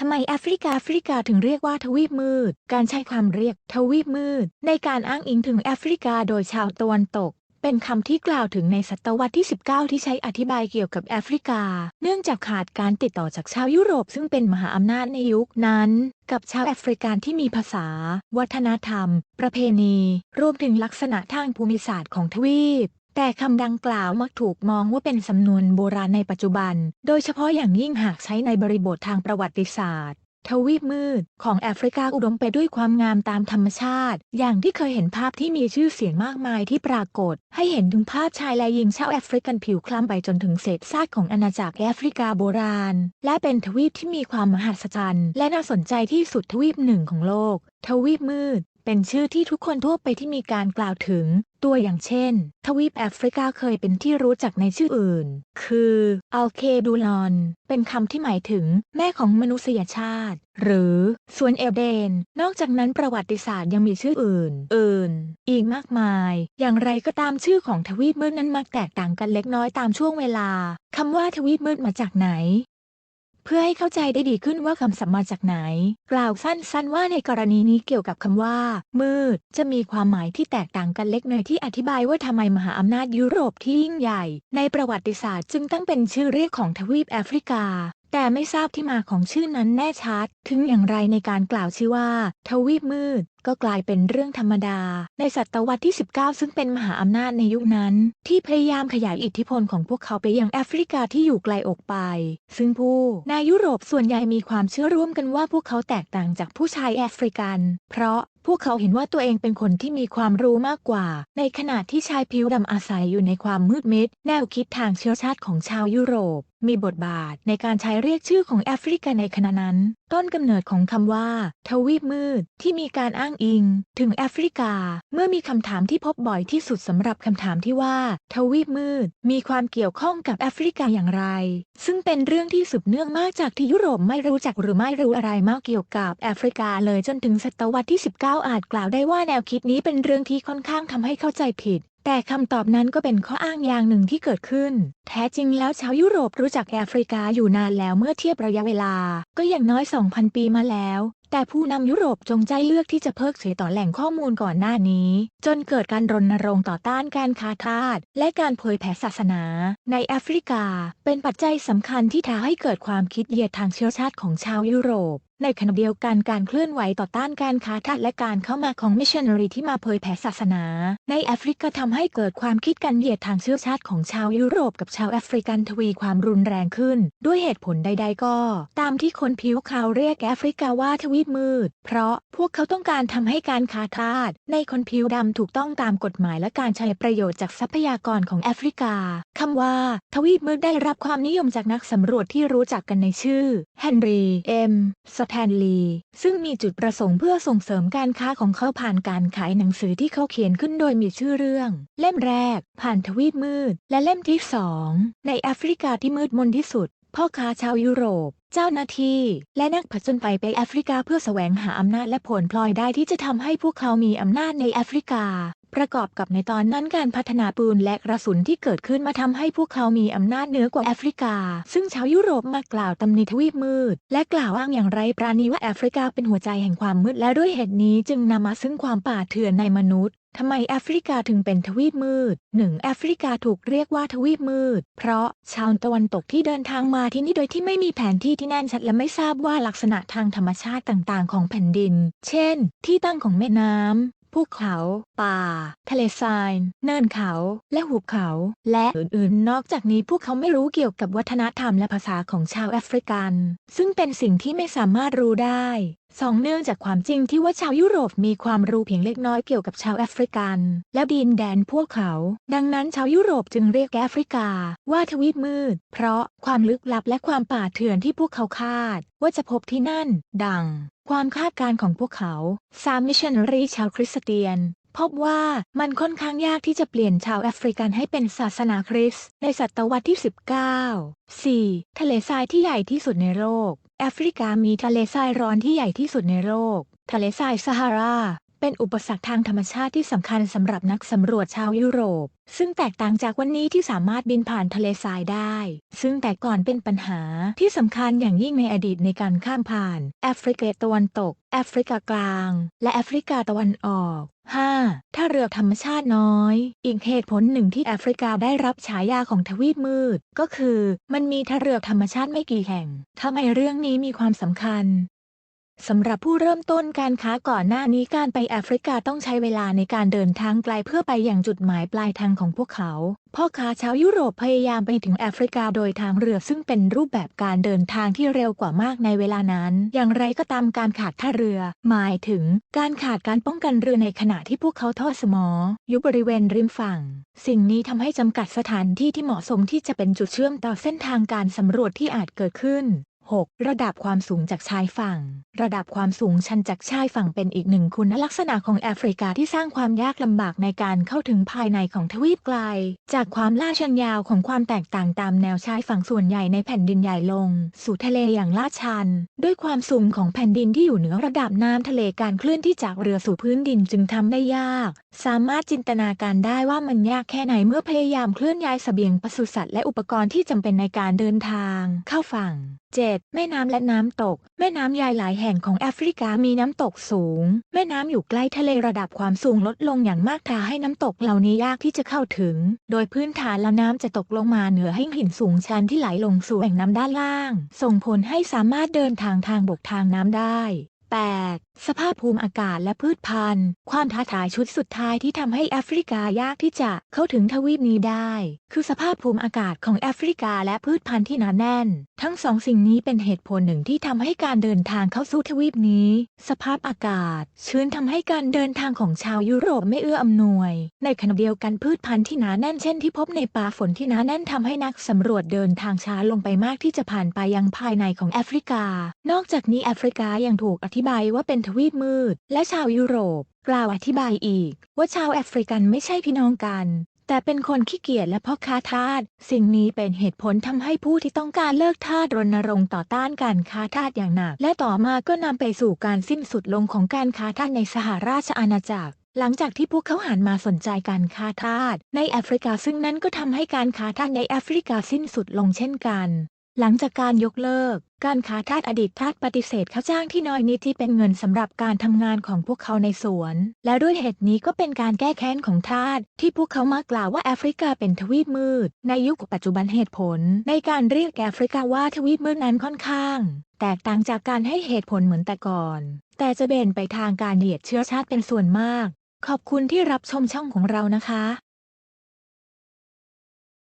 ทำไมแอฟริกาแอฟริกาถึงเรียกว่าทวีปมืด การใช้ความเรียกทวีปมืด ในการอ้างอิงถึงแอฟริกาโดยชาวตะวันตก เป็นคำที่กล่าวถึงในศตวรรษที่ 19 ที่ใช้อธิบายเกี่ยวกับแอฟริกา เนื่องจากขาดการติดต่อจากชาวยุโรปซึ่งเป็นมหาอำนาจในยุคนั้น กับชาวแอฟริกันที่มีภาษา วัฒนธรรม ประเพณี รวมถึงลักษณะทางภูมิศาสตร์ของทวีป แต่คำดังกล่าวมักถูกมองว่าเป็นสำนวนโบราณในปัจจุบัน โดยเฉพาะอย่างยิ่งหากใช้ในบริบททางประวัติศาสตร์ ทวีปมืดของแอฟริกาอุดมไปด้วยความงามตามธรรมชาติ อย่างที่เคยเห็นภาพที่มีชื่อเสียงมากมายที่ปรากฏ ให้เห็นถึงภาพชายและหญิงชาวแอฟริกันผิวคล้ำไปจนถึงเศษซากของอาณาจักรแอฟริกาโบราณ และเป็นทวีปที่มีความมหัศจรรย์และน่าสนใจที่สุดทวีปหนึ่งของโลก ทวีปมืด เป็นชื่อที่ทุกคนทั่วไปที่มีการกล่าวถึง ตัวอย่างเช่น ทวีปแอฟริกาเคยเป็นที่รู้จักในชื่ออื่น คืออัลเคดูลอน เป็นคำที่หมายถึงแม่ของมนุษยชาติ หรือสวนเอเดน นอกจากนั้นประวัติศาสตร์ยังมีชื่ออื่น อื่น อีกมากมาย อย่างไรก็ตามชื่อของทวีปมืดนั้นมักแตกต่างกันเล็กน้อยตามช่วงเวลาคำว่าทวีปมืดมาจากไหน เพื่อให้เข้าใจได้ดีขึ้นว่าคำศัพท์มาจากไหน กล่าวสั้นๆว่าในกรณีนี้เกี่ยวกับคำว่า มืด จะมีความหมายที่แตกต่างกันเล็กน้อยที่อธิบายว่าทำไมมหาอำนาจยุโรปที่ยิ่งใหญ่ ในประวัติศาสตร์จึงตั้งเป็นชื่อเรียกของทวีปแอฟริกา แต่ไม่ทราบที่มาของชื่อนั้นแน่ชัด ถึงอย่างไรในการกล่าวชื่อว่า ทวีปมืด ก็กลายเป็นเรื่องธรรมดา ในศตวรรษที่ 19 ซึ่งเป็นมหาอำนาจในยุคนั้น ที่พยายามขยายอิทธิพลของพวกเขาไปยังแอฟริกาที่อยู่ไกลออกไป ซึ่งผู้ในยุโรปส่วนใหญ่มีความเชื่อร่วมกันว่าพวกเขาแตกต่างจากผู้ชายแอฟริกัน เพราะพวกเขาเห็นว่าตัวเองเป็นคนที่มีความรู้มากกว่า ในขณะที่ชายผิวดำอาศัยอยู่ในความมืดมิด แนวคิดทางเชื้อชาติของชาวยุโรปมีบทบาทในการใช้เรียกชื่อของแอฟริกาในขณะนั้น ต้นกำเนิดของคำว่า ทวีปมืดที่มีการอ้างอิง ถึงแอฟริกา เมื่อมีคำถามที่พบบ่อยที่สุดสำหรับคำถามที่ว่า ทวีปมืด มีความเกี่ยวข้องกับแอฟริกาอย่างไร ซึ่งเป็นเรื่องที่สืบเนื่องมากจากที่ยุโรปไม่รู้จักหรือไม่รู้อะไรมากเกี่ยวกับแอฟริกาเลยจนถึงศตวรรษที่ 19 อาจกล่าวได้ว่าแนวคิดนี้เป็นเรื่องที่ค่อนข้างทำให้เข้าใจผิด แต่คำตอบนั้นก็เป็นข้ออ้างอย่างหนึ่งที่เกิดขึ้น แท้จริงแล้วชาวยุโรปรู้จักแอฟริกาอยู่นานแล้วเมื่อเทียบระยะเวลา ก็อย่างน้อย 2,000 ปีมาแล้ว แต่ผู้นำยุโรปจงใจเลือกที่จะเพิกเฉยต่อแหล่งข้อมูลก่อนหน้านี้ จนเกิดการรณรงค์ต่อต้านการค้าทาสและการเผยแผ่ศาสนา ในแอฟริกา เป็นปัจจัยสำคัญที่ทำให้เกิดความคิดเหยียดทางเชื้อชาติของชาวยุโรป ในขณะเดียวกันการเคลื่อนไหวต่อต้านการค้าทาสและการเข้ามาของมิชชันนารีที่มาเผยแผ่ศาสนา ในแอฟริกาทำให้เกิดความคิดการเหยียดทางเชื้อชาติของชาวยุโรปกับชาวแอฟริกันทวีความรุนแรงขึ้น ด้วยเหตุผลใด ๆ ก็ ตามที่คนผิวขาวเรียกแอฟริกาว่าทวีปมืด เพราะพวกเขาต้องการทำให้การค้าทาสในคนผิวดำถูกต้องตามกฎหมายและการใช้ประโยชน์จากทรัพยากรของแอฟริกาคำว่า ทวีปมืดได้รับความนิยมจากนักสำรวจที่รู้จักกันในชื่อเฮนรีเอ็มสแตนลี ซึ่งมีจุดประสงค์เพื่อส่งเสริมการค้าของเขาผ่านการขายหนังสือที่เขาเขียนขึ้นโดยมีชื่อเรื่อง เล่มแรก ผ่านทวีปมืด และเล่มที่สองในแอฟริกาที่มืดมนที่สุด พ่อค้าชาวยุโรปเจ้าหน้าที่และนักผจญภัยไปแอฟริกาเพื่อแสวงหาอำนาจและผลพลอยได้ที่จะทำให้พวกเขามีอำนาจในแอฟริกา ประกอบกับในตอนนั้นการพัฒนาปืนและกระสุนที่เกิดขึ้นมาทำให้พวกเขามีอำนาจเหนือกว่าแอฟริกา ซึ่งชาวยุโรปมากล่าวตำหนิทวีปมืด และกล่าวอ้างอย่างไรปราณีว่าแอฟริกาเป็นหัวใจแห่งความมืดและด้วยเหตุนี้จึงนำมาซึ่งความป่าเถื่อนในมนุษย์ทำไมแอฟริกาถึงเป็นทวีปมืด 1. แอฟริกาถูกเรียกว่าทวีปมืด เพราะชาวตะวันตกที่เดินทางมาที่นี่โดยที่ไม่มีแผนที่ที่แน่นชัดและไม่ทราบว่าลักษณะทางธรรมชาติต่างๆ ของแผ่นดิน เช่น ที่ตั้งของแม่น้ำ ภูเขา ป่า ทะเลทราย เนินเขา และหุบเขา และอื่นๆ นอกจากนี้พวกเขาไม่รู้เกี่ยวกับวัฒนธรรมและภาษาของชาวแอฟริกัน ซึ่งเป็นสิ่งที่ไม่สามารถรู้ได้สองเนื่องจากความจริงที่ว่าชาวยุโรปมีความรู้เพียงเล็กน้อยเกี่ยวกับชาวแอฟริกัน และดินแดนพวกเขา ดังนั้นชาวยุโรปจึงเรียกแอฟริกา ว่าทวีปมืด เพราะความลึกลับและความป่าเถื่อนที่พวกเขาคาด ว่าจะพบที่นั่น ดัง ความคาดการณ์ของพวกเขาสามมิชชันนารีชาวคริสเตียน พบว่ามันค่อนข้างยากที่จะเปลี่ยนชาวแอฟริกันให้เป็นศาสนาคริสต์ในศตวรรษที่ 19 4. ทะเลทรายที่ใหญ่ที่สุดในโลก แอฟริกามีทะเลทรายร้อนที่ใหญ่ที่สุดในโลก ทะเลทรายซาฮารา เป็นอุปสรรคทางธรรมชาติที่สำคัญสำหรับนักสำรวจชาวยุโรป ซึ่งแตกต่างจากวันนี้ที่สามารถบินผ่านทะเลทรายได้ ซึ่งแต่ก่อนเป็นปัญหาที่สำคัญอย่างยิ่งในอดีตในการข้ามผ่าน แอฟริกาตะวันตก แอฟริกากลาง และแอฟริกาตะวันออก 5. ถ้าเรือธรรมชาติน้อย อีกเหตุผลหนึ่งที่แอฟริกาได้รับฉายาของทวีปมืด ก็คือ มันมีท่าเรือธรรมชาติไม่กี่แห่งทำไมเรื่องนี้มีความสำคัญ สำหรับผู้เริ่มต้นการค้าก่อนหน้านี้การไปแอฟริกาต้องใช้เวลาในการเดินทางไกลเพื่อไปอย่างจุดหมายปลายทางของพวกเขา พ่อค้าชาวยุโรปพยายามไปถึงแอฟริกาโดยทางเรือซึ่งเป็นรูปแบบการเดินทางที่เร็วกว่ามากในเวลานั้น อย่างไรก็ตามการขาดท่าเรือ หมายถึงการขาดการป้องกันเรือในขณะที่พวกเขาทอดสมอ อยู่บริเวณริมฝั่ง สิ่งนี้ทำให้จำกัดสถานที่ที่เหมาะสมที่จะเป็นจุดเชื่อมต่อเส้นทางการสำรวจที่อาจเกิดขึ้น 6. ระดับความสูงจากชายฝั่ง ระดับความสูงชันจากชายฝั่งเป็นอีกหนึ่งคุณลักษณะของแอฟริกาที่สร้างความยากลำบากในการเข้าถึงภายในของทวีปไกล จากความลาดชันยาวของความแตกต่างตามแนวชายฝั่งส่วนใหญ่ในแผ่นดินใหญ่ลง สู่ทะเลอย่างลาดชัน ด้วยความสูงของแผ่นดินที่อยู่เหนือระดับน้ำทะเลการเคลื่อนที่จากเรือสู่พื้นดินจึงทำได้ยาก สามารถจินตนาการได้ว่ามันยากแค่ไหนเมื่อพยายามเคลื่อนย้ายเสบียงปศุสัตว์และอุปกรณ์ที่จำเป็นในการเดินทาง เข้าฝั่ง 7. แม่น้ำและน้ำตก แม่น้ำใหญ่หลายแห่งของแอฟริกามีน้ำตกสูง แม่น้ำอยู่ใกล้ทะเลระดับความสูงลดลงอย่างมากทำให้น้ำตกเหล่านี้ยากที่จะเข้าถึง โดยพื้นฐานแล้วน้ำจะตกลงมาเหนือให้หินสูงชันที่ไหลลงสู่แอ่งน้ำด้านล่าง ส่งผลให้สามารถเดินทางทางบกทางน้ำได้ 8. สภาพภูมิอากาศและพืชพันธุ์ ความท้าทายชุดสุดท้ายที่ทำให้แอฟริกายากที่จะเข้าถึงทวีปนี้ได้ คือสภาพภูมิอากาศของแอฟริกาและพืชพันธุ์ที่หนาแน่น ทั้งสองสิ่งนี้เป็นเหตุผลหนึ่งที่ทำให้การเดินทางเข้าสู่ทวีปนี้ สภาพอากาศ ชื้นทำให้การเดินทางของชาวยุโรปไม่เอื้ออำนวย ในขณะเดียวกันพืชพันธุ์ที่หนาแน่นเช่นที่พบในป่าฝนที่หนาแน่นทำให้นักสำรวจเดินทางช้าลงไปมากที่จะผ่านไปยังภายในของแอฟริกา นอกจากนี้แอฟริกายังถูกอธิธิบายว่าเป็นทวีปมืด และชาวยุโรป กล่าวอธิบายอีก ว่าชาวแอฟริกันไม่ใช่พี่น้องกัน แต่เป็นคนขี้เกียจและพ่อค้าทาส สิ่งนี้เป็นเหตุผลทำให้ผู้ที่ต้องการเลิกทาสรณรงค์ต่อต้านการค้าทาสอย่างหนัก และต่อมาก็นำไปสู่การสิ้นสุดลงของการค้าทาสในสหราชอาณาจักรหลังจากที่พวกเขาหันมาสนใจการค้าทาสในแอฟริกาซึ่งนั้นก็ทำให้การค้าทาสในแอฟริกาสิ้นสุดลงเช่นกัน หลังจากการยกเลิก การค้าทาสอดีตทาสปฏิเสธค่าจ้างที่น้อยนิดที่เป็นเงินสำหรับการทำงานของพวกเขาในสวน และด้วยเหตุนี้ก็เป็นการแก้แค้นของทาสที่พวกเขามากล่าวว่าแอฟริกาเป็นทวีปมืด ในยุคปัจจุบันเหตุผล ในการเรียกแอฟริกาว่าทวีปมืดนั้นค่อนข้าง แตกต่างจากการให้เหตุผลเหมือนแต่ก่อน แต่จะเบนไปทางการเหยียดเชื้อชาติเป็นส่วนมาก ขอบคุณที่รับชมช่องของเรานะคะ